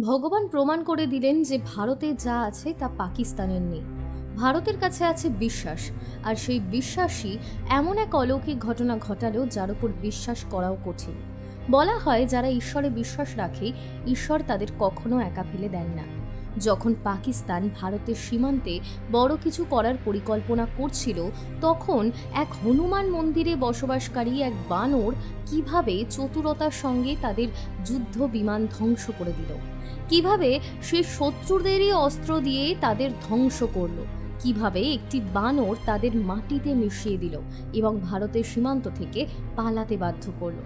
ভগবান প্রমাণ করে দিলেন যে ভারতে যা আছে তা পাকিস্তানের নেই। ভারতের কাছে আছে বিশ্বাস, আর সেই বিশ্বাসই এমন এক অলৌকিক ঘটনা ঘটালেও যার উপর বিশ্বাস করাও কঠিন। বলা হয়, যারা ঈশ্বরে বিশ্বাস রাখে, ঈশ্বর তাদের কখনো একা ফেলে দেন না। যখন পাকিস্তান ভারতের সীমান্তে বড় কিছু করার পরিকল্পনা করছিল, তখন এক হনুমান মন্দিরে বসবাসকারী এক বানর কীভাবে চতুরতার সঙ্গে তাদের যুদ্ধ বিমান ধ্বংস করে দিল? কীভাবে সে শত্রুদেরই অস্ত্র দিয়ে তাদের ধ্বংস করল? কীভাবে একটি বানর তাদের মাটিতে মিশিয়ে দিল এবং ভারতের সীমান্ত থেকে পালাতে বাধ্য করল?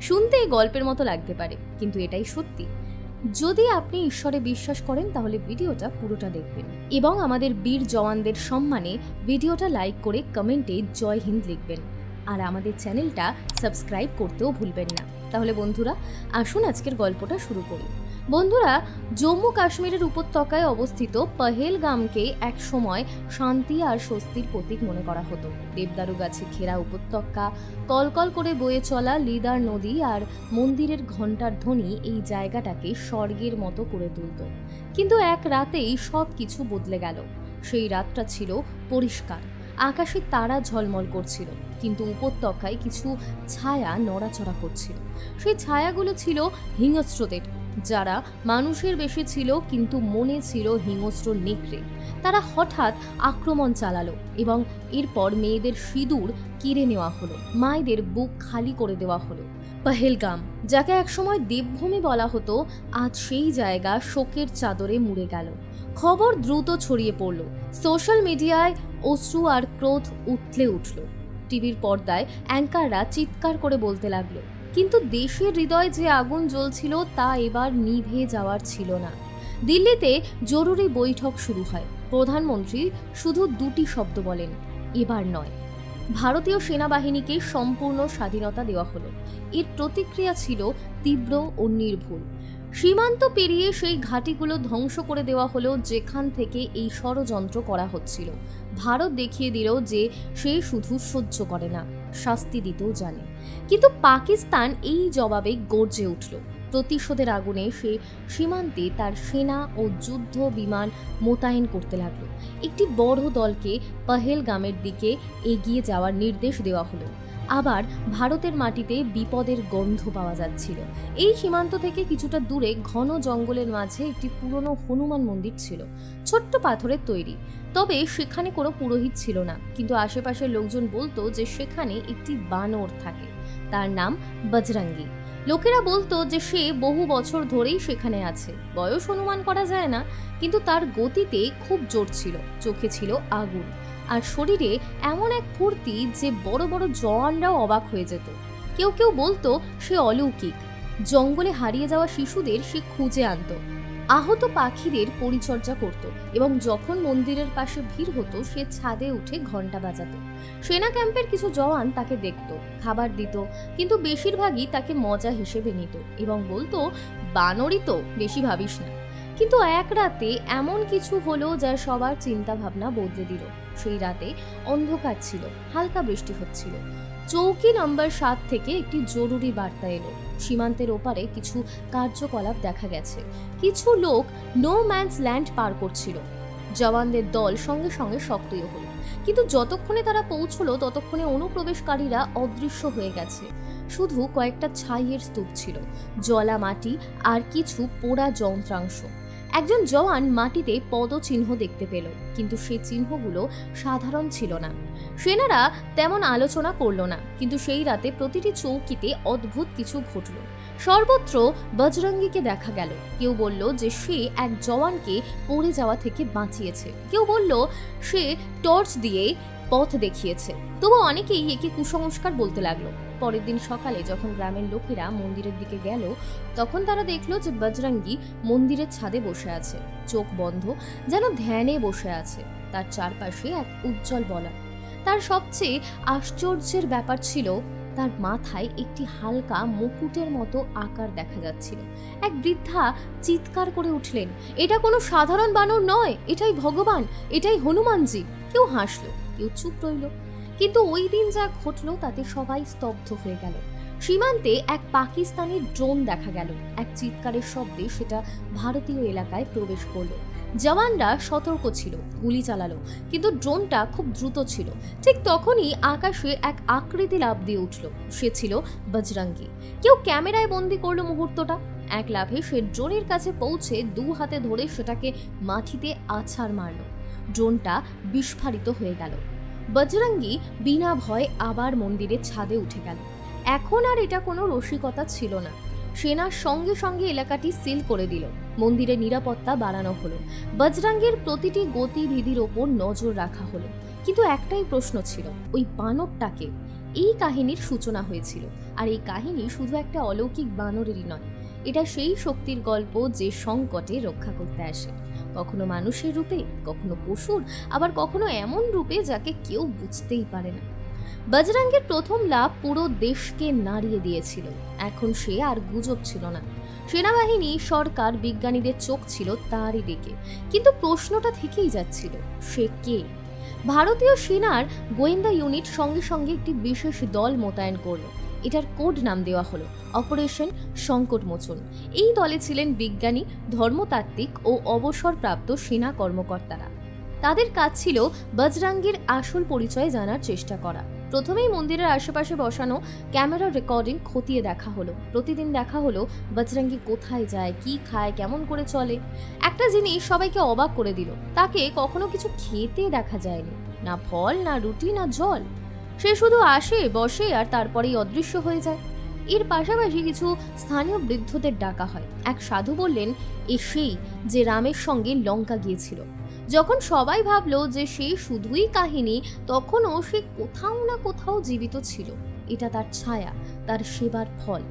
শুনতে গল্পের মতো লাগতে পারে, কিন্তু এটাই সত্যি। যদি আপনি ঈশ্বরে বিশ্বাস করেন, তাহলে ভিডিওটা পুরোটা দেখবেন। এবং আমাদের বীর জওয়ানদের সম্মানে ভিডিওটা লাইক করে কমেন্টে জয় হিন্দ লিখবেন। আর আমাদের চ্যানেলটা সাবস্ক্রাইব করতেও ভুলবেন না। তাহলে বন্ধুরা, আসুন আজকের গল্পটা শুরু করি। বন্ধুরা, জম্মু কাশ্মীরের উপত্যকায় অবস্থিত পহেলগামকে এক সময় শান্তি আর স্বস্তির প্রতীক মনে করা হতো। দেবদারু গাছে ঘেরা উপত্যকা, কলকল করে বয়ে চলা লিদার নদী আর মন্দিরের ঘণ্টার ধ্বনি এই জায়গাটাকে স্বর্গের মতো করে তুলত। কিন্তু এক রাতেই সব কিছু বদলে গেল। সেই রাতটা ছিল পরিষ্কার। আকাশে তারা ঝলমল করছিল, কিন্তু উপত্যকায় কিছু ছায়া নড়াচড়া করছিল। সেই ছায়াগুলো ছিল হিংস্রদের যারা মানুষের বেশি ছিল কিন্তু মনে ছিল হিংস্র নেকড়ে। তারা হঠাৎ আক্রমণ চালালো এবং এরপর মেয়েদের সিঁদুর কিরে নেওয়া হলো। মায়েদের বুক খালি করে দেওয়া হলো। পহেলগাম, যাকে একসময় দেবভূমি বলা হতো, আজ সেই জায়গা শোকের চাদরে মুড়ে গেল। খবর দ্রুত ছড়িয়ে পড়ল। সোশ্যাল মিডিয়ায় অশ্রু আর ক্রোধ উঠলে উঠল। টিভির পর্দায় অ্যাঙ্কাররা চিৎকার করে বলতে লাগল কিন্তু দেশের হৃদয়ে যে আগুন জ্বলছিল তা এবার নিভে যাওয়ার ছিল না। দিল্লিতে জরুরি বৈঠক শুরু হয়। প্রধানমন্ত্রী শুধু দুটি শব্দ বলেন, এবার নয়। ভারতীয় সেনাবাহিনীকে সম্পূর্ণ স্বাধীনতা দেওয়া হলো। এর প্রতিক্রিয়া ছিল তীব্র ও নির্ভুল। সীমান্ত পেরিয়ে সেই ঘাঁটিগুলো ধ্বংস করে দেওয়া হলো যেখান থেকে এই ষড়যন্ত্র করা হচ্ছিল। ভারত দেখিয়ে দিল যে সে শুধু সহ্য করে না। শাস্তি দিতেও জানে। কিন্তু পাকিস্তান এই জবাবে গর্জে উঠল। প্রতিশোধের আগুনে সে সীমান্তে তার সেনা ও যুদ্ধ বিমান মোতায়েন করতে লাগল। একটি বড় দলকে পহেলগামের দিকে এগিয়ে যাওয়ার নির্দেশ দেওয়া হলো। আবার ভারতের মাটিতে বিপদের গন্ধ পাওয়া যাচ্ছিল। এই সীমান্ত থেকে কিছুটা দূরে ঘন জঙ্গলের মাঝে একটি পুরনো হনুমান মন্দির ছিল, ছোট্ট পাথরের তৈরি। তবে সেখানে কোনো পুরোহিত ছিল না, কিন্তু আশেপাশের লোকজন বলতো যে সেখানে একটি বানর থাকে, তার নাম বজরঙ্গি। লোকেরা বলতো যে সে বহু বছর ধরেই সেখানে আছে। বয়স অনুমান করা যায় না, কিন্তু তার গতিতে খুব জোর ছিল, চোখে ছিল আগুন। আর শরীরে এমন এক ফুর্তি যে বড় বড় জওয়ানরাও অবাক হয়ে যেত। কেউ কেউ বলতো, সে অলৌকিক। জঙ্গলে হারিয়ে যাওয়া শিশুদের সে খুঁজে আনতো। আহত পাখিদের পরিচর্যা করত এবং যখন মন্দিরের পাশে ভিড় হতো, সে ছাদে উঠে ঘণ্টা বাজাত। সেনা ক্যাম্পের কিছু জওয়ান তাকে দেখত, খাবার দিত, কিন্তু বেশিরভাগই তাকে মজা হিসেবে নিত এবং বলতো, বানরই তো, বেশি ভাবিস না। কিন্তু এক রাতে এমন কিছু হলো যা সবার চিন্তা ভাবনা বদলে দিল। সেই রাতে অন্ধকার ছিল, হালকা বৃষ্টি হচ্ছিল। চৌকি নম্বর সাত থেকে একটি জরুরি বার্তা এলো। সীমান্তের ওপারে কিছু কার্যকলাপ দেখা গেছে। কিছু লোক নো ম্যানস ল্যান্ড পার করছিল। জওয়ানদের দল সঙ্গে সঙ্গে সক্রিয় হলো। কিন্তু যতক্ষণে তারা পৌঁছলো, ততক্ষণে অনুপ্রবেশকারীরা অদৃশ্য হয়ে গেছে। শুধু কয়েকটা ছাইয়ের স্তূপ ছিল জলা মাটি আর কিছু পোড়া যন্ত্রাংশ। একজন জওয়ান মাটিতে পদচিহ্ন দেখতে পেল, কিন্তু সেই চিহ্নগুলো সাধারণ ছিল না। সেনারা তেমন আলোচনা করল না, কিন্তু সেই রাতে প্রতিটি চৌকিতে অদ্ভুত কিছু ঘটল। সর্বত্র বজরঙ্গিকে দেখা গেল। কেউ বলল যে সে এক জওয়ানকে পড়ে যাওয়া থেকে বাঁচিয়েছে। কেউ বলল সে টর্চ দিয়ে পথ দেখিয়েছে। তবু অনেকেই একে কুসংস্কার বলতে লাগল। পরের দিন সকালে যখন গ্রামের লোকেরা মন্দিরের দিকে গেল, তখন তারা দেখল যে বজরঙ্গি মন্দিরের ছাদে বসে আছে। চোখ বন্ধ, যেন ধ্যানে বসে আছে। তার চারপাশে এক উজ্জ্বল বলয় তার সবচেয়ে আশ্চর্যের ব্যাপার ছিল, তার মাথায় একটি হালকা মুকুটের মতো আকার দেখা যাচ্ছিল। এক বৃদ্ধা চিৎকার করে উঠলেন, এটা কোনো সাধারণ বানর নয়, এটাই ভগবান, এটাই হনুমানজি। কেউ হাসলো। কেউ চুপ রইল। কিন্তু ওই দিন যা ঘটলো তাতে সবাই স্তব্ধ হয়ে গেল। সীমান্তে এক পাকিস্তানি ড্রোন দেখা গেল। এক চিৎকারের শব্দে সেটা ভারতীয় এলাকায় প্রবেশ করল। জওয়ানরা সতর্ক ছিল, গুলি চালালো, কিন্তু ড্রোনটা খুব দ্রুত ছিল। ঠিক তখনই আকাশে এক আকৃতি লাভ দিয়ে উঠল। সে ছিল বজরঙ্গি। কেউ ক্যামেরায় বন্দি করল মুহূর্তটা। এক লাভে সে ড্রোনের কাছে পৌঁছে দু হাতে ধরে সেটাকে মাটিতে আছাড় মারল। ড্রোনটা বিস্ফারিত হয়ে গেল। বজরঙ্গি বিনা ভয়ে আবার মন্দিরের ছাদে উঠে গেল। এখন আর এটা কোনো রসিকতা ছিল না। সেনার সঙ্গে সঙ্গে এলাকাটি সিল করে দিল। মন্দিরের নিরাপত্তা বাড়ানো হলো। বজরাঙ্গের প্রতিটি গতিবিধির ওপর নজর রাখা হলো। কিন্তু একটাই প্রশ্ন ছিল, ওই বানরটাকে। এই কাহিনীর সূচনা হয়েছিল। আর এই কাহিনী শুধু একটা অলৌকিক বানরেরই নয়। এটা সেই শক্তির গল্প যে সংকটে রক্ষা করতে আসে। কখনো মানুষের রূপে, কখনো পশুর, আবার কখনো এমন রূপে যাকে কেউ বুঝতেই পারে না। বজরাঙ্গের প্রথম লাভ পুরো দেশকে নাড়িয়ে দিয়েছিল। এখন সে আর গুজব ছিল না। সেনাবাহিনী, সরকার, বিজ্ঞানীদের চোখ ছিল তারই দিকে। কিন্তু প্রশ্নটা থেকেই যাচ্ছিল, সে কে? ভারতীয় সেনার গোয়েন্দা ইউনিট সঙ্গে সঙ্গে একটি বিশেষ দল মোতায়েন করল। এটার কোড নাম দেওয়া হলো অপারেশন সংকটমোচন। এই দলে ছিলেন বিজ্ঞানী, ধর্মতাত্ত্বিক ও অবসরপ্রাপ্ত সেনা কর্মকর্তারা। তাদের কাজ ছিল বজরাঙ্গের আসল পরিচয় জানার চেষ্টা করা। প্রথমেই মন্দিরের আশেপাশে বসানো ক্যামেরা রেকর্ডিং খতিয়ে দেখা হলো। প্রতিদিন দেখা হলো বজরঙ্গি কোথায় যায়, কি খায়, কেমন করে চলে। একটা জিনিস সবাইকে অবাক করে দিল, তাকে কখনো কিছু খেতে দেখা যায়নি। না ফল, না রুটি, না জল। সে শুধু আসে, বসে আর তারপরেই অদৃশ্য হয়ে যায়। এর পাশাপাশি কিছু স্থানীয় বৃদ্ধদের ডাকা হয়। এক সাধু বললেন, এ সেই যে রামের সঙ্গে লঙ্কা গিয়েছিল। যখন সবাই ভাবলো যে সে শুধুই কাহিনী, তখনও সে কোথাও না কোথাও জীবিত ছিল। এটা তার ছায়া, তার সেবার ফল।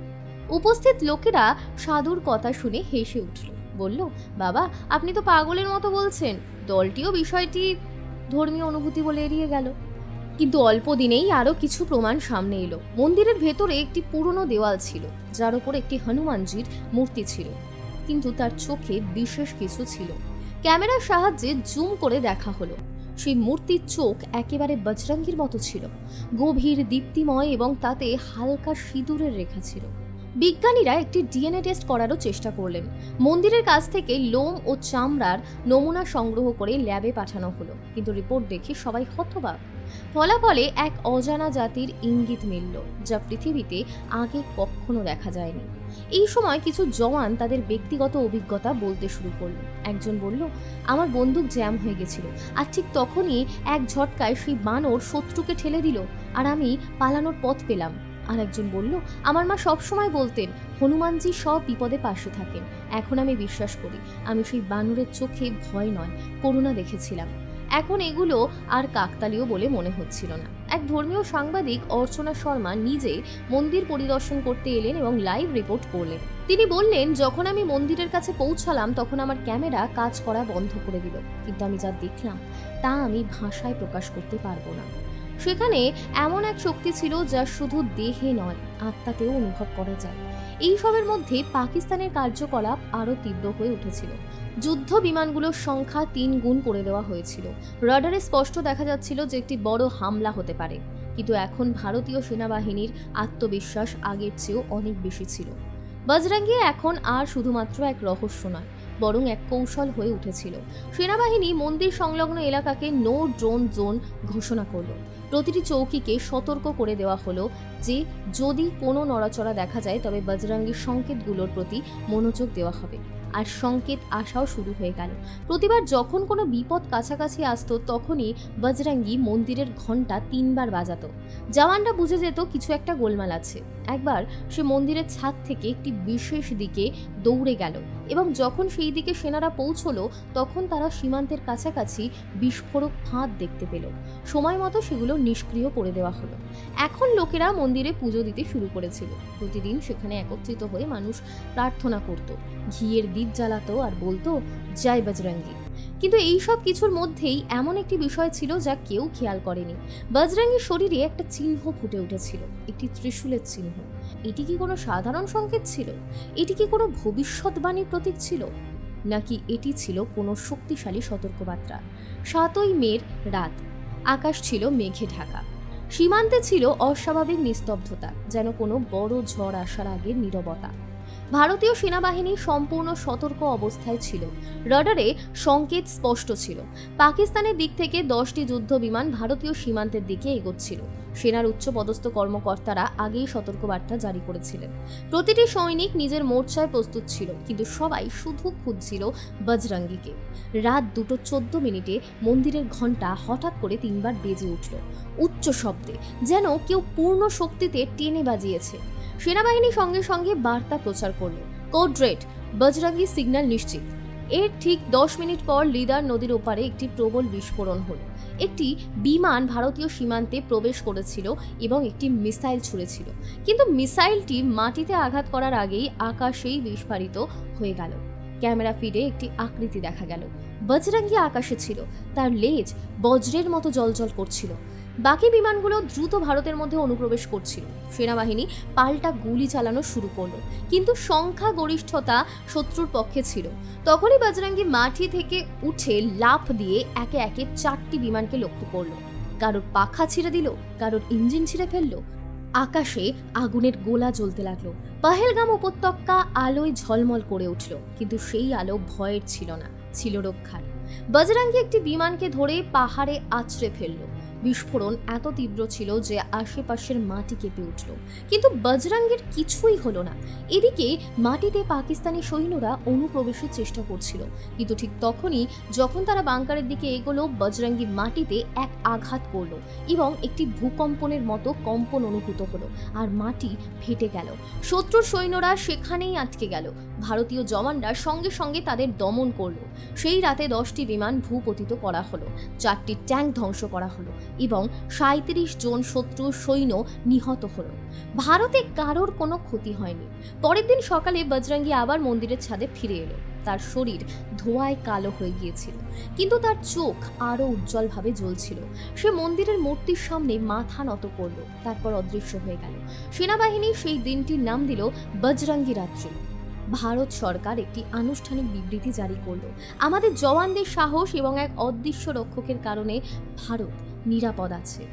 উপস্থিত লোকেরা সাধুর কথা শুনে হেসে উঠল। বলল, বাবা, আপনি তো পাগলের মতো বলছেন। দলটিও বিষয়টি ধর্মীয় অনুভূতি বলে এড়িয়ে গেল। কিন্তু অল্প দিনেই আরও কিছু প্রমাণ সামনে এলো। মন্দিরের ভেতরে একটি পুরনো দেওয়াল ছিল, যার উপর একটি হনুমানজির মূর্তি ছিল, কিন্তু তার চোখে বিশেষ কিছু ছিল। ক্যামেরার সাহায্যে জুম করে দেখা হলো। সেই মূর্তির চোখ একেবারে বজরঙ্গির মতো ছিল, গভীর দীপ্তিময় এবং তাতে হালকা সিঁদুরের রেখা ছিল। বিজ্ঞানীরা একটি ডিএনএ টেস্ট করারও চেষ্টা করলেন। মন্দিরের কাছ থেকে লোম ও চামড়ার নমুনা সংগ্রহ করে ল্যাবে পাঠানো হলো। কিন্তু রিপোর্ট দেখে সবাই হতবাক। ফলাফলে এক অজানা জাতির ইঙ্গিত মিলল, যা পৃথিবীতে আগে কখনো দেখা যায়নি। এই সময় কিছু জওয়ান তাদের ব্যক্তিগত অভিজ্ঞতা বলতে শুরু করল। একজন বলল, আমার বন্দুক জ্যাম হয়ে গেছিল, আর ঠিক তখনই এক ঝটকায় সেই বানর শত্রুকে ঠেলে দিল, আর আমি পালানোর পথ পেলাম। আর একজন বলল, আমার মা সবসময় বলতেন, হনুমানজি সব বিপদে পাশে থাকেন। এখন আমি বিশ্বাস করি, আমি সেই বানরের চোখে ভয় নয়, করুণা দেখেছিলাম। এখন এগুলো আর কাকতালীয় বলে মনে হচ্ছিল না। এক ধর্মীয় সাংবাদিক অর্চনা শর্মা নিজে মন্দির পরিদর্শন করতে এলেন এবং লাইভ রিপোর্ট করলেন। তিনি বললেন, যখন আমি মন্দিরের কাছে পৌঁছালাম, তখন আমার ক্যামেরা কাজ করা বন্ধ করে দিল। কিন্তু আমি যা দেখলাম, তা আমি ভাষায় প্রকাশ করতে পারব না। সেখানে এমন এক শক্তি ছিল যা শুধু দেহে নয়, আত্মাতেও অনুভব করা যায়। এই সবের মধ্যে পাকিস্তানের কার্যকলাপ আরও তীব্র হয়ে উঠেছিল। যুদ্ধ বিমানগুলোর সংখ্যা তিন গুণ করে দেওয়া হয়েছিল। রাডারে স্পষ্ট দেখা যাচ্ছিল যে একটি বড় হামলা হতে পারে। কিন্তু এখন ভারতীয় সেনাবাহিনীর আত্মবিশ্বাস আগের চেয়েও অনেক বেশি ছিল। বজরাঙ্গি এখন আর শুধুমাত্র এক রহস্য নয়, বরং এক কৌশল হয়ে উঠেছিল। সেনাবাহিনী মন্দির সংলগ্ন এলাকাকে নো ড্রোন জোন ঘোষণা করল। প্রতিটি চৌকিকে সতর্ক করে দেওয়া হলো যে, যদি কোনো নড়াচড়া দেখা যায়, তবে বজরাঙ্গির সংকেতগুলোর প্রতি মনোযোগ দেওয়া হবে। আর সংকেত আসাও শুরু হয়ে গেল। প্রতিবার যখন কোনো বিপদ কাছাকাছি আসতো, তখনই বজরাঙ্গি মন্দিরের ঘণ্টা তিনবার বাজাতো। জওয়ানরা বুঝে যেত কিছু একটা গোলমাল আছে। একবার সে মন্দিরের ছাদ থেকে একটি বিশেষ দিকে দৌড়ে গেল। এবং যখন সেই দিকে সেনারা পৌঁছলো, তখন তারা সীমান্তের কাছাকাছি বিস্ফোরক ফাঁদ দেখতে পেল। সময় মতো সেগুলো নিষ্ক্রিয় করে দেওয়া হলো। এখন লোকেরা মন্দিরে পুজো দিতে শুরু করেছিল। প্রতিদিন সেখানে একত্রিত হয়ে মানুষ প্রার্থনা করত। ঘিয়ের দ্বীপ জ্বালাতো আর বলতো, জয় বজরঙ্গি। কিন্তু এই সব কিছুর মধ্যেই এমন একটি বিষয় ছিল যা কেউ খেয়াল করেনি। বজরঙ্গির শরীরে একটা চিহ্ন ফুটে উঠেছিল, একটি ত্রিশূলের চিহ্ন। এটি কি কোনো সাধারণ সংকেত ছিল? এটি কি কোনো ভবিষ্যৎবাণীর প্রতীক ছিল? নাকি এটি ছিল কোনো শক্তিশালী সতর্কবার্তা? সাতই মের রাত, আকাশ ছিল মেঘে ঢাকা। সীমান্তে ছিল অস্বাভাবিক নিস্তব্ধতা, যেন কোনো বড় ঝড় আসার আগে নীরবতা। ভারতীয় সেনাবাহিনী সম্পূর্ণ সতর্ক অবস্থায় ছিল। রাডারে সংকেত স্পষ্ট ছিল। পাকিস্তানের দিক থেকে দশটি যুদ্ধ বিমান ভারতীয় সীমান্তের দিকে এগোচ্ছিল। সেনার উচ্চপদস্থ কর্মকর্তারা আগেই সতর্কবার্তা জারি করেছিলেন। প্রতিটি সৈনিক নিজের মোর্চায় প্রস্তুত ছিল, কিন্তু সবাই শুধু খুঁজছিল বজরঙ্গিকে। রাত দুটো চোদ্দ মিনিটে মন্দিরের ঘণ্টা হঠাৎ করে তিনবার বেজে উঠল। উচ্চ শব্দে যেন কেউ পূর্ণ শক্তিতে টেনে বাজিয়েছে। সেনাবাহিনী সঙ্গে সঙ্গে বার্তা প্রচার করল। কোড রেড, বজরঙ্গি সিগন্যাল নিশ্চিত। এর ঠিক দশ মিনিট পর লিদার নদীর ওপারে একটি প্রবল বিস্ফোরণ হল। একটি বিমান ভারতীয় সীমান্তে প্রবেশ করেছিল এবং একটি মিসাইল ছুঁড়েছিল। কিন্তু মিসাইলটি মাটিতে আঘাত করার আগেই আকাশেই বিস্ফারিত হয়ে গেল। ক্যামেরা ফিডে একটি আকৃতি দেখা গেল। বজরঙ্গি আকাশে ছিল। তার লেজ বজ্রের মতো জলজল করছিল। বাকি বিমানগুলো দ্রুত ভারতের মধ্যে অনুপ্রবেশ করছিল। সেনাবাহিনী পাল্টা গুলি চালানো শুরু করল। কিন্তু সংখ্যা গরিষ্ঠতা শত্রুর পক্ষে ছিল। তখনই বজরঙ্গি মাটি থেকে উঠে লাফ দিয়ে একে একে চারটি বিমানকে লক্ষ্য করল। কারোর পাখা ছিঁড়ে দিল, কারোর ইঞ্জিন ছিঁড়ে ফেলল। আকাশে আগুনের গোলা জ্বলতে লাগল। পাহেলগাম উপত্যকা আলোয় ঝলমল করে উঠল, কিন্তু সেই আলো ভয়ের ছিল না, ছিল রক্ষার। বজরঙ্গি একটি বিমানকে ধরে পাহাড়ে আছড়ে ফেলল। বিস্ফোরণ এত তীব্র ছিল যে আশেপাশের মাটি কেঁপে উঠল। কিন্তু বজরঙ্গের কিছুই হলো না। এদিকে মাটিতে পাকিস্তানি সৈন্যরা অনুপ্রবেশের চেষ্টা করছিল। কিন্তু ঠিক তখনই যখন তারা বাংকারের দিকে এগোলো, বজরঙ্গি মাটিতে এক আঘাত করল এবং একটি ভূকম্পনের মতো কম্পন অনুভূত হলো আর মাটি ফেটে গেল। শত্রুর সৈন্যরা সেখানেই আটকে গেল। ভারতীয় জওয়ানরা সঙ্গে সঙ্গে তাদের দমন করল। সেই রাতে দশটি বিমান ভূপতিত করা হলো। চারটি ট্যাঙ্ক ধ্বংস করা হলো। এবং সাঁত্রিশ জন শত্রু সৈন্য নিহত হল। ভারতে কারোর কোনো ক্ষতি হয়নি। পরের দিন সকালে বজরঙ্গি আবার মন্দিরের ছাদে ফিরে এলো। তার শরীর ধোঁয়ায় কালো হয়ে গিয়েছিল, কিন্তু তার চোখ আরও উজ্জ্বলভাবে জ্বলছিল। সে মন্দিরের মূর্তির সামনে মাথা নত করল, তারপর অদৃশ্য হয়ে গেল। সেনাবাহিনী সেই দিনটির নাম দিল বজরঙ্গি রাত্রি। ভারত সরকার একটি আনুষ্ঠানিক বিবৃতি জারি করল। আমাদের জওয়ানদের সাহস এবং এক অদৃশ্য রক্ষকের কারণে ভারত নিরাপদ আছে।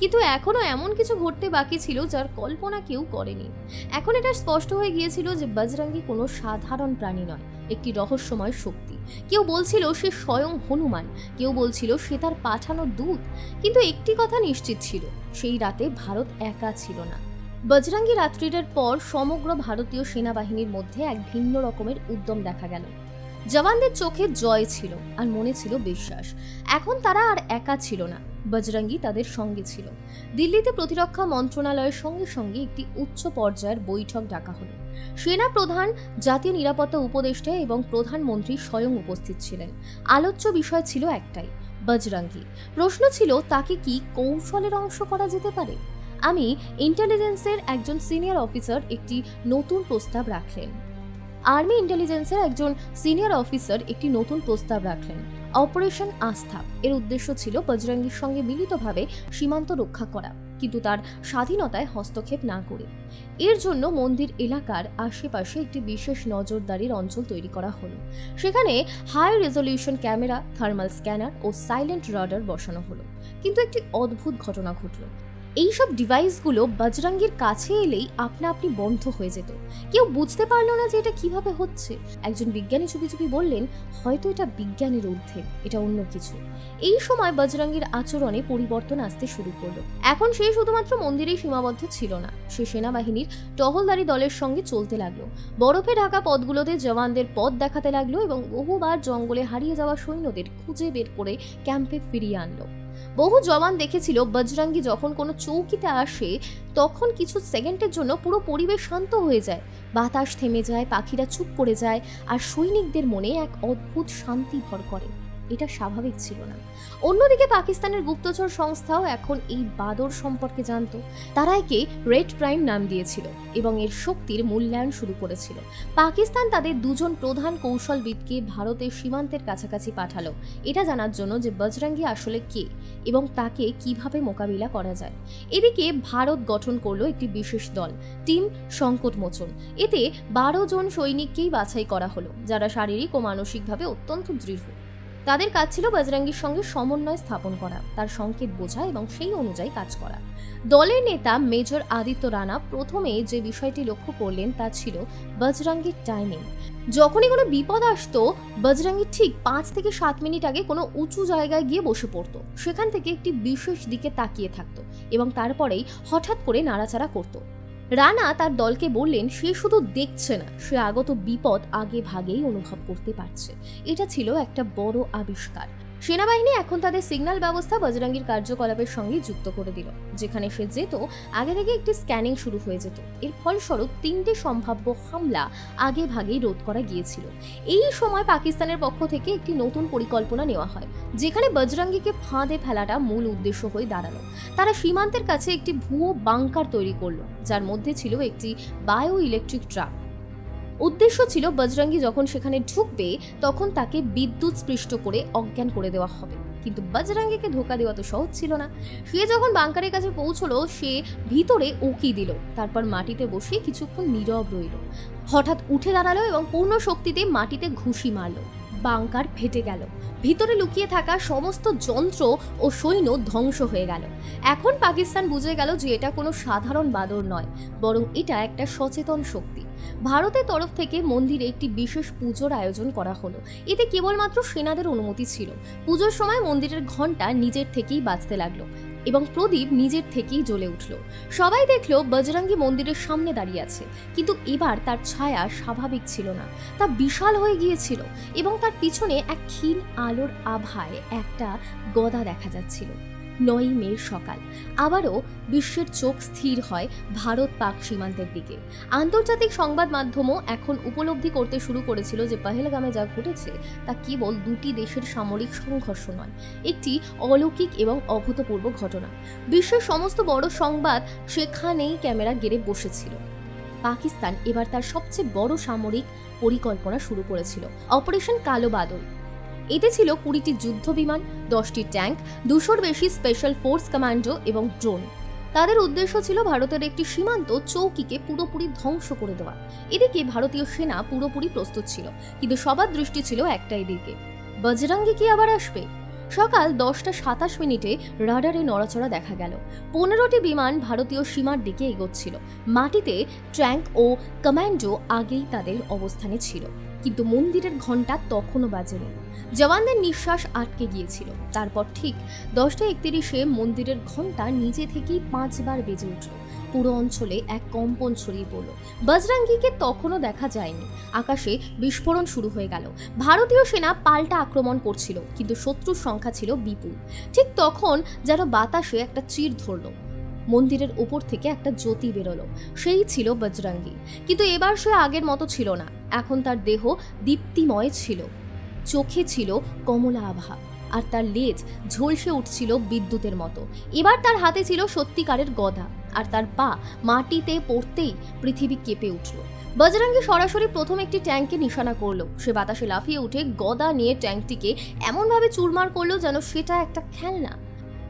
কিন্তু এখনও এমন কিছু ঘটতে বাকি ছিল যার কল্পনা কেউ করেনি। এখন এটা স্পষ্ট হয়ে গিয়েছিল যে বজরঙ্গি কোনো সাধারণ প্রাণী নয়, একটি রহস্যময় শক্তি। কেউ বলছিল সে স্বয়ং হনুমান, কেউ বলছিল সে তার পাঠানো দূত। কিন্তু একটি কথা নিশ্চিত ছিল, সেই রাতে ভারত একা ছিল না। বজরঙ্গি রাত্রিটার পর সমগ্র ভারতীয় সেনাবাহিনীর মধ্যে এক ভিন্ন রকমের উদ্যম দেখা গেল। জওয়ানদের চোখে জয় ছিল আর মনে ছিল বিশ্বাস। এখন তারা আর একা ছিল না। বজরঙ্গি তাদের সঙ্গে ছিল। দিল্লিতে প্রতিরক্ষা মন্ত্রণালয়ের সঙ্গে সঙ্গে একটি উচ্চ পর্যায়ের বৈঠক ডাকা হলো। সেনা প্রধান, জাতীয় নিরাপত্তা উপদেষ্টা এবং প্রধানমন্ত্রী স্বয়ং উপস্থিত ছিলেন। আলোচ্য বিষয় ছিল একটাই, বজরঙ্গি। প্রশ্ন ছিল, তাকে কি কৌশলের অংশ করা যেতে পারে? আমি ইন্টেলিজেন্সের একজন সিনিয়র অফিসার একটি নতুন প্রস্তাব রাখলেন। আর্মি ইন্টেলিজেন্সের একজন সিনিয়র অফিসার একটি নতুন প্রস্তাব রাখলেন। অপারেশন আস্থা। এর উদ্দেশ্য ছিল বজরঙ্গির সঙ্গে মিলিতভাবে সীমান্ত রক্ষা করা, কিন্তু তার স্বাধীনতায় হস্তক্ষেপ না করে। এর জন্য মন্দির এলাকার আশেপাশে একটি বিশেষ নজরদারির অঞ্চল তৈরি করা হলো। সেখানে high resolution camera, thermal scanner ও সাইলেন্ট রাডার বসানো হলো। কিন্তু একটি অদ্ভুত ঘটনা ঘটল। এইসব ডিভাইসগুলো বজরঙ্গির কাছে এলেই আপনা আপনি বন্ধ হয়ে যেত। কেউ বুঝতে পারল না যে এটা কীভাবে হচ্ছে। একজন বিজ্ঞানী চুপি চুপি বললেন, হয়তো এটা বিজ্ঞানের ঊর্ধ্বে, এটা অন্য কিছু। এই সময় বজরঙ্গির আচরণে পরিবর্তন আসতে শুরু করল। এখন সে শুধুমাত্র মন্দিরেই সীমাবদ্ধ ছিল না, সে সেনাবাহিনীর টহলদারি দলের সঙ্গে চলতে লাগল। বরফে ঢাকা পথগুলোতে জওয়ানদের পথ দেখাতে লাগল এবং বহুবার জঙ্গলে হারিয়ে যাওয়া সৈন্যদের খুঁজে বের করে ক্যাম্পে ফিরিয়ে আনলো। বহু জওয়ান দেখেছিল বজরঙ্গি যখন কোনো চৌকিতে আসে, তখন কিছু সেকেন্ডের জন্য পুরো পরিবেশ শান্ত হয়ে যায়। বাতাস থেমে যায়, পাখিরা চুপ করে যায়, আর সৈনিকদের মনে এক অদ্ভুত শান্তি ভর করে। এটা স্বাভাবিক ছিল না। অন্যদিকে পাকিস্তানের গুপ্তচর সংস্থাও এখন এই বাদর সম্পর্কে জানতো। তারা একে রেড প্রাইম নাম দিয়েছিল এবং এর শক্তির মূল্যায়ন শুরু করেছিল। পাকিস্তান তাদের দুজন প্রধান কৌশলবিদকে ভারতের সীমান্তের কাছাকাছি পাঠালো। এটা জানার জন্য যে বজরঙ্গি আসলে কে এবং তাকে কীভাবে মোকাবিলা করা যায়। এদিকে ভারত গঠন করল একটি বিশেষ দল, টিম সংকট মোচন। এতে বারো জন সৈনিককেই বাছাই করা হলো, যারা শারীরিক ও মানসিকভাবে অত্যন্ত দৃঢ়। তাদের কাজ ছিল বজরঙ্গির সঙ্গে সমন্বয় স্থাপন করা, তার সংকেত বোঝা এবং সেই অনুযায়ী কাজ করা। দলের নেতা মেজর আদিত্য রানা প্রথমে যে বিষয়টি লক্ষ্য করলেন তা ছিল বজরঙ্গির টাইমিং যখনই কোনো বিপদ আসতো বজরঙ্গি ঠিক পাঁচ থেকে সাত মিনিট আগে কোনো উঁচু জায়গায় গিয়ে বসে পড়তো। সেখান থেকে একটি বিশেষ দিকে তাকিয়ে থাকতো এবং তারপরেই হঠাৎ করে নাড়াচাড়া করতো। রানা তার দলকে বললেন, সে শুধু দেখছে না, সে আগত বিপদ আগে ভাগেই অনুভব করতে পারছে। এটা ছিল একটা বড় আবিষ্কার। সেনাবাহিনী এখন তাদের সিগন্যাল ব্যবস্থা বজরঙ্গির কার্যকলাপের সঙ্গে যুক্ত করে দিল, যেখানে সে যেত, আগে থেকে একটি স্ক্যানিং শুরু হয়ে যেত। এর ফলস্বরূপ তিনটে সম্ভাব্য হামলা আগে ভাগেই রোধ করা গিয়েছিল। এই সময় পাকিস্তানের পক্ষ থেকে একটি নতুন পরিকল্পনা নেওয়া হয়, যেখানে বজরঙ্গিকে ফাঁদে ফেলাটা মূল উদ্দেশ্য হয়ে দাঁড়াল। তারা সীমান্তের কাছে একটি ভুয়ো বাংকার তৈরি করল, যার মধ্যে ছিল একটি বায়ো ইলেকট্রিক ট্রাক উদ্দেশ্য ছিল বজরঙ্গি যখন সেখানে ঢুকবে, তখন তাকে বিদ্যুৎ স্পৃষ্ট করে অজ্ঞান করে দেওয়া হবে। কিন্তু বজরঙ্গিকে ধোকা দেওয়া তো সহজ ছিল না। সে যখন বাংকারের কাছে পৌঁছলো, সে ভিতরে উকি দিল, তারপর মাটিতে বসে কিছুক্ষণ নীরব রইল। হঠাৎ উঠে দাঁড়াল এবং পূর্ণ শক্তিতে মাটিতে ঘুষি মারলো। বাংকার ফেটে গেল। ভিতরে লুকিয়ে থাকা সমস্ত যন্ত্র ও সৈন্য ধ্বংস হয়ে গেল। এখন পাকিস্তান বুঝে গেল যে এটা কোনো সাধারণ বাদর নয়, বরং এটা একটা সচেতন শক্তি। ভারতের তরফ থেকে মন্দিরে একটি বিশেষ পুজোর আয়োজন করা হলো। এতে কেবলমাত্র সেনাদের অনুমতি ছিল। পুজোর সময় মন্দিরের ঘণ্টা নিজের থেকেই বাজতে লাগল এবং প্রদীপ নিজের থেকেই জ্বলে উঠল। সবাই দেখল বজরঙ্গি মন্দিরের সামনে দাঁড়িয়ে আছে। কিন্তু এবার তার ছায়া স্বাভাবিক ছিল না। তা বিশাল হয়ে গিয়েছিল এবং তার পিছনে এক ক্ষীণ আলোর আভায় একটা গদা দেখা যাচ্ছিল। নয় মের সকাল। আবারও বিশ্বের চোখ স্থির হয় ভারত পাক সীমান্তের দিকে। আন্তর্জাতিক সংবাদ মাধ্যমও এখন উপলব্ধি করতে শুরু করেছিল যে পহেলগামে যা ঘটেছে, তা কেবল দুটি দেশের সামরিক সংঘর্ষ নয়, একটি অলৌকিক এবং অভূতপূর্ব ঘটনা। বিশ্বের সমস্ত বড় সংবাদ সেখানেই ক্যামেরা গেড়ে বসেছিল। পাকিস্তান এবার তার সবচেয়ে বড় সামরিক পরিকল্পনা শুরু করেছিল, অপারেশন কালো বাদল। এতে ছিল কুড়িটি যুদ্ধ বিমান দশটি ট্যাঙ্ক, দুশোর বেশি স্পেশাল ফোর্স কমান্ডো এবং ড্রোন তাদের উদ্দেশ্য ছিল ভারতের একটি সীমান্ত চৌকিকে পুরোপুরি ধ্বংস করে দেওয়া। এদিকে ভারতীয় সেনা পুরোপুরি প্রস্তুত ছিল, কিন্তু সবার দৃষ্টি ছিল একটাই দিকে। বজরঙ্গি কি আবার আসবে? সকাল দশটা সাতাশ মিনিটে রাডারে নড়াচড়া দেখা গেল। পনেরোটি বিমান ভারতীয় সীমার দিকে এগোচ্ছিল। মাটিতে ট্যাঙ্ক ও কমান্ডো আগেই তাদের অবস্থানে ছিল। কিন্তু মন্দিরের ঘণ্টা তখনও বাজেনি। জওয়ানদের নিঃশ্বাস আটকে গিয়েছিল। তারপর ঠিক দশটা একত্রিশে মন্দিরের ঘণ্টা নিজে থেকেই পাঁচবার বেজে উঠল। পুরো অঞ্চলে এক কম্পন ছড়িয়ে পড়ল। বজরাঙ্গিকে তখনও দেখা যায়নি। আকাশে বিস্ফোরণ শুরু হয়ে গেল। ভারতীয় সেনা পাল্টা আক্রমণ করছিল, কিন্তু শত্রুর সংখ্যা ছিল বিপুল। ঠিক তখন যেন বাতাসে একটা চির ধরল। মন্দিরের উপর থেকে একটা জ্যোতি বেরোলো। সেই ছিল বজরাঙ্গি। কিন্তু এবার সে আগের মতো ছিল না। এখন তার দেহ দীপ্তিময় ছিল। চোখে ছিল কমলা আভা আর তার লেজ ঝলসে উঠছিল বিদ্যুতের মতো। এবার তার হাতে ছিল সত্যিকারের গদা আর তার পা মাটিতে পড়তেই পৃথিবী কেঁপে উঠল। বজরঙ্গি সরাসরি প্রথম একটি ট্যাঙ্কে নিশানা করল। সে বাতাসে লাফিয়ে উঠে গদা নিয়ে ট্যাঙ্কটিকে এমনভাবে চুরমার করল যেন সেটা একটা খেলনা।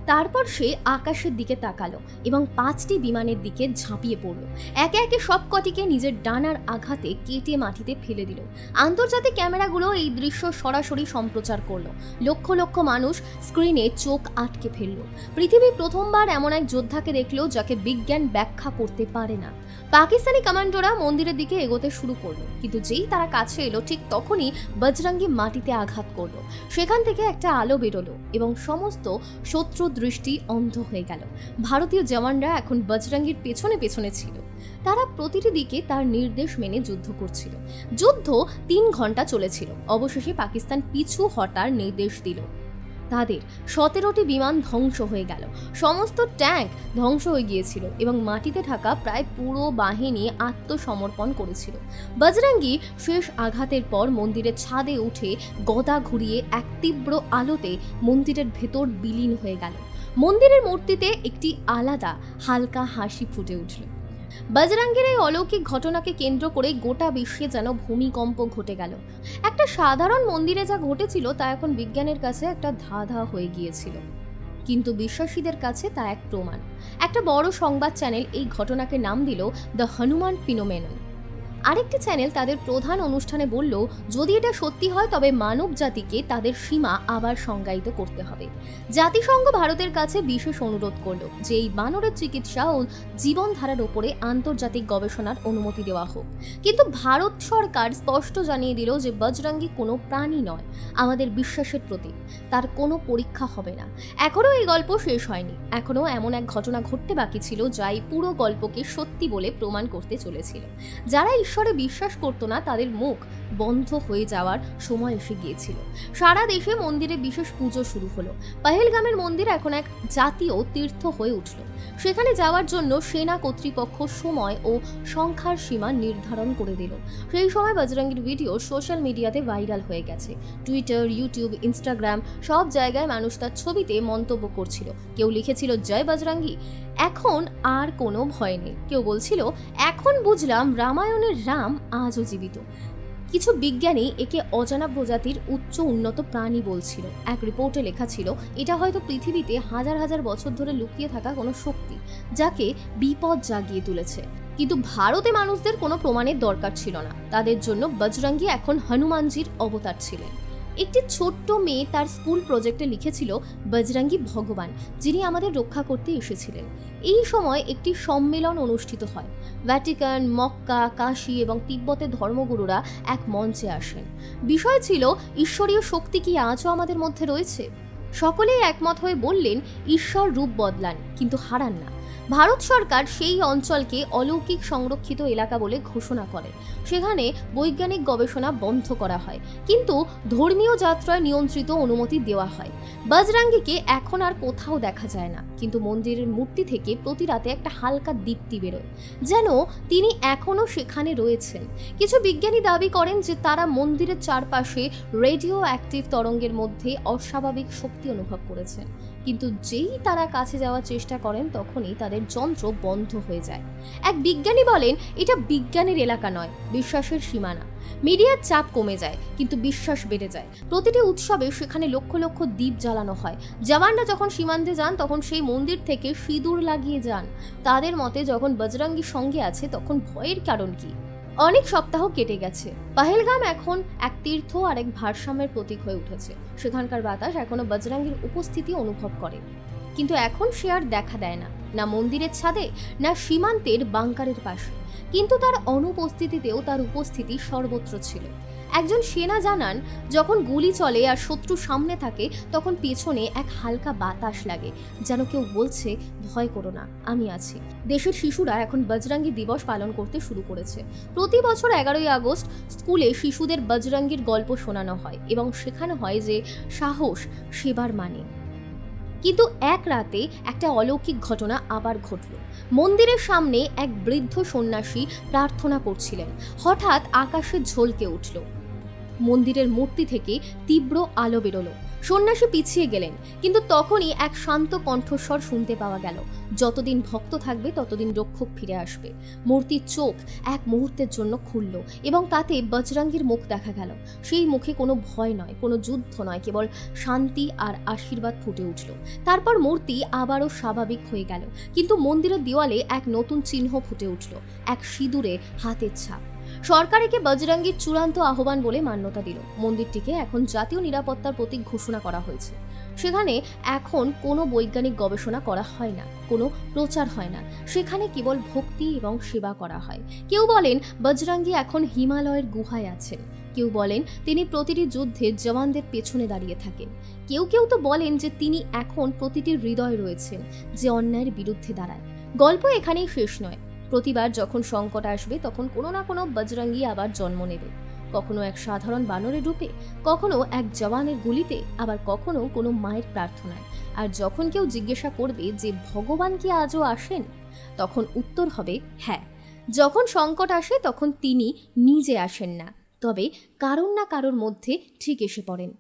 তারপর সে আকাশের দিকে তাকালো এবং পাঁচটি বিমানের দিকে ঝাঁপিয়ে পড়ল। একে একে সব কটিকে নিজের ডানার আঘাতে কেটে মাটিতে ফেলে দিল। আন্তর্জাতিক ক্যামেরাগুলো এই দৃশ্য সরাসরি সম্প্রচার করল। লক্ষ লক্ষ মানুষ স্ক্রিনে চোখ আটকে ফেলল। পৃথিবী প্রথমবার এমন এক যোদ্ধাকে দেখল যাকে বিজ্ঞান ব্যাখ্যা করতে পারে না। পাকিস্তানি কমান্ডোরা মন্দিরের দিকে এগোতে শুরু করল, কিন্তু যেই তারা কাছে এলো ঠিক তখনই বজরঙ্গি মাটিতে আঘাত করল। সেখান থেকে একটা আলো বেরোলো এবং সমস্ত শত্রু দৃষ্টি অন্ধ হয়ে গেল। ভারতীয় জওয়ানরা এখন বজরঙ্গির পেছনে পেছনে ছিল। তারা প্রতিটি দিকে তার নির্দেশ মেনে যুদ্ধ করছিল। যুদ্ধ তিন ঘণ্টা চলেছিল। অবশেষে পাকিস্তান পিছু হটার নির্দেশ দিল। তাদের সতেরোটি বিমান ধ্বংস হয়ে গেল। সমস্ত ট্যাঙ্ক ধ্বংস হয়ে গিয়েছিল এবং মাটিতে থাকা প্রায় পুরো বাহিনী আত্মসমর্পণ করেছিল। বজরঙ্গি শেষ আঘাতের পর মন্দিরের ছাদে উঠে গদা ঘুরিয়ে এক তীব্র আলোতে মন্দিরের ভেতর বিলীন হয়ে গেল। মন্দিরের মূর্তিতে একটি আলাদা হালকা হাসি ফুটে উঠল। বজরঙ্গের এই অলৌকিক ঘটনাকে কেন্দ্র করে গোটা বিশ্বে যেন ভূমিকম্প ঘটে গেল। একটা সাধারণ মন্দিরে যা ঘটেছিল তা এখন বিজ্ঞানের কাছে একটা ধাঁধা হয়ে গিয়েছিল। কিন্তু বিশ্বাসীদের কাছে তা এক প্রমাণ। একটা বড় সংবাদ চ্যানেল এই ঘটনাকে নাম দিল দ্য হনুমান ফিনোমেনন। আরেকটি চ্যানেল তাদের প্রধান অনুষ্ঠানে বলল, যদি এটা সত্যি হয়, তবে মানব জাতিকে তাদের সীমা আবার সংজ্ঞায়িত করতে হবে। জাতিসংঘ ভারতের কাছে বিশেষ অনুরোধ করল যে এই বানরের চিকিৎসা ও জীবনধারার ওপরে আন্তর্জাতিক গবেষণার অনুমতি দেওয়া হোক। কিন্তু ভারত সরকার স্পষ্ট জানিয়ে দিল যে বজরঙ্গি কোনো প্রাণী নয়, আমাদের বিশ্বাসের প্রতীক। তার কোনো পরীক্ষা হবে না। এখনও এই গল্প শেষ হয়নি। এখনও এমন এক ঘটনা ঘটতে বাকি ছিল যা এই পুরো গল্পকে সত্যি বলে প্রমাণ করতে চলেছিল। যারা ঈশ্বরে বিশ্বাস করতো না, তাদের মুখ বন্ধ হয়ে যাওয়ার সময় এসে গিয়েছিল। সারা দেশে মন্দিরে বিশেষ পুজো শুরু হলো। পাহেলগামের মন্দির এখন এক জাতীয় তীর্থ হয়ে উঠল। সেখানে যাওয়ার জন্য সেনা কর্তৃপক্ষ সময় ও সংখ্যার সীমা নির্ধারণ করে দিল। সেই সময় বজরঙ্গীর ভিডিও সোশ্যাল মিডিয়াতে ভাইরাল হয়ে গেছে। টুইটার ইউটিউব ইনস্টাগ্রাম সব জায়গায় মানুষ তার ছবিতে মন্তব্য করছিল। কেউ লিখেছিল, জয় বজরঙ্গী, এখন আর কোনো ভয় নেই। কেউ বলছিল, এখন বুঝলাম রামায়ণের রাম আজও জীবিত। কিছু বিজ্ঞানী একে অজানা প্রজাতির উচ্চ উন্নত প্রাণী বলছিল। এক রিপোর্টে লেখা ছিল, এটা হয়তো পৃথিবীতে হাজার হাজার বছর ধরে লুকিয়ে থাকা কোনো শক্তি, যাকে বিপদ জাগিয়ে তুলেছে। কিন্তু ভারতে মানুষদের কোনো প্রমাণের দরকার ছিল না। তাদের জন্য বজরঙ্গি এখন হনুমানজির অবতার ছিলেন। একটি ছোট্ট মেয়ে তার স্কুল প্রজেক্টে লিখেছিল, বজরঙ্গি ভগবান, যিনি আমাদের রক্ষা করতে এসেছিলেন। এই সময় একটি সম্মেলন অনুষ্ঠিত হয়। ভ্যাটিকান, মক্কা, কাশি এবং তিব্বতের ধর্মগুরুরা এক মঞ্চে আসেন। বিষয় ছিল, ঈশ্বরীয় শক্তি কি আজও আমাদের মধ্যে রয়েছে? সকলেই একমত হয়ে বললেন, ঈশ্বর রূপ বদলান, কিন্তু হারান না। ভারত সরকার সেই অঞ্চলকে অলৌকিক সংরক্ষিত এলাকা বলে ঘোষণা করে। সেখানে বৈজ্ঞানিক গবেষণা বন্ধ করা হয়। কিন্তু ধর্মীয় যাত্রায় নিয়ন্ত্রিত অনুমতি দেওয়া হয়। বজরাঙ্গিকে এখন আর কোথাও দেখা যায় না। কিন্তু মন্দিরের মূর্তি থেকে প্রতি রাতে একটা হালকা দীপ্তি বেরোয়। যেন তিনি এখনও সেখানে রয়েছেন। কিছু বিজ্ঞানী দাবি করেন যে তারা মন্দিরের চারপাশে রেডিও অ্যাক্টিভ তরঙ্গের মধ্যে অস্বাভাবিক শক্তি অনুভব করেছেন। কিন্তু যেই তারা কাছে যাওয়ার চেষ্টা করেন, তখনই তাদের যন্ত্র বন্ধ হয়ে যায়। এক বিজ্ঞানী বলেন, এটা বিজ্ঞানের এলাকা নয়, বিশ্বাসের সীমানা। মিডিয়ার চাপ কমে যায়, কিন্তু বিশ্বাস বেড়ে যায়। প্রতিটি উৎসবে সেখানে লক্ষ লক্ষ দ্বীপ জ্বালানো হয়। জওয়ানরা যখন সীমান্তে যান, তখন সেই মন্দির থেকে সিঁদুর লাগিয়ে যান। তাদের মতে, যখন বজরঙ্গি সঙ্গে আছে, তখন ভয়ের কারণ কি? অনেক সপ্তাহ কেটে গেছে। পাহেলগাম এখন এক তীর্থ আর এক ভারসাম্যের প্রতীক হয়ে উঠেছে। সেখানকার বাতাস এখনও বজরাঙ্গির উপস্থিতি অনুভব করে। কিন্তু এখন সে আর দেখা দেয় না না মন্দিরের ছাদে, না সীমান্তের বাংকারের পাশে। কিন্তু তার অনুপস্থিতিতেও তার উপস্থিতি সর্বত্র ছিল। একজন সেনা জানান, যখন গুলি চলে আর শত্রু সামনে থাকে, তখন পেছনে এক হালকা বাতাস লাগে। যেন কেউ বলছে, ভয় করো না, আমি আছি। দেশের শিশুরা এখন বজরঙ্গি দিবস পালন করতে শুরু করেছে। প্রতি বছর এগারোই আগস্ট স্কুলে শিশুদের বজরঙ্গির গল্প শোনানো হয় এবং শেখানো হয় যে সাহস সেবার মানে। কিন্তু এক রাতে একটা অলৌকিক ঘটনা আবার ঘটল। মন্দিরের সামনে এক বৃদ্ধ সন্ন্যাসী প্রার্থনা করছিলেন। হঠাৎ আকাশে ঝলকে উঠল। মন্দিরের মূর্তি থেকে তীব্র আলো বেরোলো। সন্ন্যাসী পিছিয়ে গেলেন, কিন্তু তখনই এক শান্ত কণ্ঠস্বর শুনতে পাওয়া গেল। যতদিন ভক্ত থাকবে, ততদিন রক্ষক ফিরে আসবে। মূর্তির চোখ এক মুহূর্তের জন্য খুলল এবং তাতে বজরঙ্গীর মুখ দেখা গেল। সেই মুখে কোনো ভয় নয়, কোনো যুদ্ধ নয়, কেবল শান্তি আর আশীর্বাদ ফুটে উঠল। তারপর মূর্তি আবারও স্বাভাবিক হয়ে গেল, কিন্তু মন্দিরের দেওয়ালে এক নতুন চিহ্ন ফুটে উঠল, এক সিঁদুরে হাতের ছাপ। সরকার একে বজরঙ্গীর চূড়ান্ত আহ্বান বলে মান্যতা দিল। মন্দিরটিকে এখন জাতীয় নিরাপত্তার প্রতীক ঘোষণা করা হয়েছে। সেখানে এখন কোনো বৈজ্ঞানিক গবেষণা করা হয় না, কোনো প্রচার হয় না। সেখানে কেবল ভক্তি এবং সেবা করা হয়। কেউ বলেন বজরঙ্গী এখন হিমালয়ের গুহায় আছেন। কেউ বলেন তিনি প্রতিটি যুদ্ধে জওয়ানদের পেছনে দাঁড়িয়ে থাকেন। কেউ কেউ তো বলেন যে তিনি এখন প্রতিটি হৃদয় রয়েছেন যে অন্যায়ের বিরুদ্ধে দাঁড়ায়। গল্প এখানেই শেষ নয়। প্রতিবার যখন সংকট আসবে, তখন কোনো না কোনো বজরঙ্গি আবার জন্ম নেবে। কখনো এক সাধারণ বানরের রূপে, কখনো এক জওয়ানের গুলিতে, আবার কখনো কোনো মায়ের প্রার্থনায়। আর যখন কেউ জিজ্ঞাসা করবে যে, ভগবান কি আজও আসেন? তখন উত্তর হবে হ্যাঁ। যখন সংকট আসে, তখন তিনি নিজে আসেন না। তবে কারোর না কারোর মধ্যে ঠিক এসে পড়েন।